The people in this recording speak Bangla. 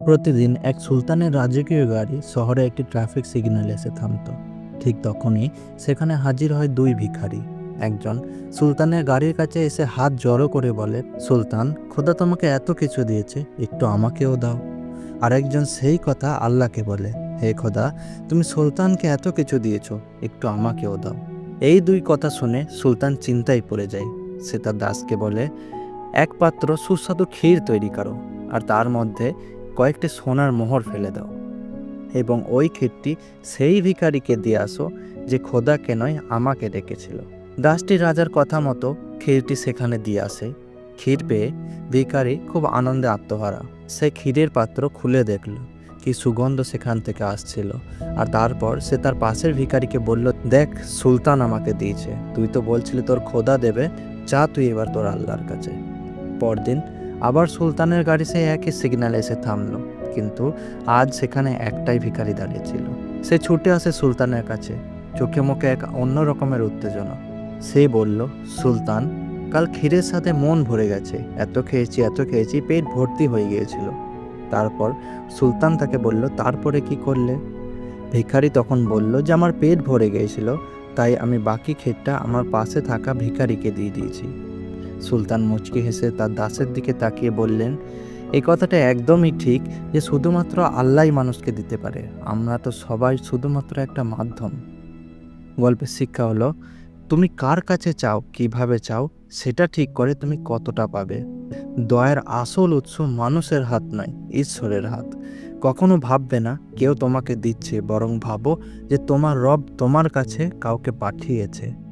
প্রতিদিন এক সুলতানের রাজকীয় গাড়ি শহরে একটি ট্রাফিক সিগন্যালে এসে থামতো। ঠিক তখনই সেখানে হাজির হয় দুই ভিখারি। একজন সুলতানের গাড়ির কাছে এসে হাত জড়ো করে বলে, সুলতান, খোদা তোমাকে এত কিছু দিয়েছে, একটু আমাকেও দাও। আরেকজন সেই কথা আল্লাহকে বলে, হে খোদা, তুমি সুলতানকে এত কিছু দিয়েছ, একটু আমাকেও দাও। এই দুই কথা শুনে সুলতান চিন্তায় পড়ে যায়। সে তার দাসকে বলে, এক পাত্র সুস্বাদু ক্ষীর তৈরি করো, আর তার মধ্যে কয়েকটি সোনার মোহর ফেলে দাও, এবং ওই ক্ষীরটি সেই ভিখারিকে দিয়ে আসো যে খোদাকে নয়, আমাকে ডেকেছিল। দাসটি রাজার কথা মতো ক্ষীরটি সেখানে দিয়ে আসে। ক্ষীর পেয়ে ভিখারি খুব আনন্দে আত্মহারা। সে ক্ষীরের পাত্র খুলে দেখল, কি সুগন্ধ সেখান থেকে আসছিল। আর তারপর সে তার পাশের ভিখারিকে বলল, দেখ, সুলতান আমাকে দিয়েছে। তুই তো বলছিলি তোর খোদা দেবে, যা তুই এবার তোর আল্লাহর কাছে। পরদিন আবার সুলতানের গাড়ি সে একই সিগন্যাল এসে থামলো, কিন্তু আজ সেখানে একটাই ভিখারি দাঁড়িয়েছিল সে ছুটে আসে সুলতানের কাছে, চোখে মুখে এক অন্য রকমের উত্তেজনা। সে বলল, সুলতান, কাল ক্ষীরের সাথে মন ভরে গেছে, এত খেয়েছি এত খেয়েছি, পেট ভর্তি হয়ে গিয়েছিল। তারপর সুলতান তাকে বলল, তারপরে কি করলে? ভিখারি তখন বলল, যে আমার পেট ভরে গিয়েছিল, তাই আমি বাকি ক্ষীরটা আমার পাশে থাকা ভিখারিকে দিয়ে দিয়েছি। সুলতান মুচকি হেসে তার দাসের দিকে তাকিয়ে বললেন, এই কথাটা একদমই ঠিক যে শুধুমাত্র আল্লাহই মানুষকে দিতে পারে। আমরা তো সবাই শুধুমাত্র একটা মাধ্যম। গল্পের শিক্ষা হলো, তুমি কার কাছে চাও, কীভাবে চাও, সেটা ঠিক করে তুমি কতটা পাবে। দয়ার আসল উৎস মানুষের হাত নয়, ঈশ্বরের হাত। কখনো ভাববে না, কেউ তোমাকে দিচ্ছে, বরং ভাবো যে তোমার রব তোমার কাছে কাউকে পাঠিয়েছে।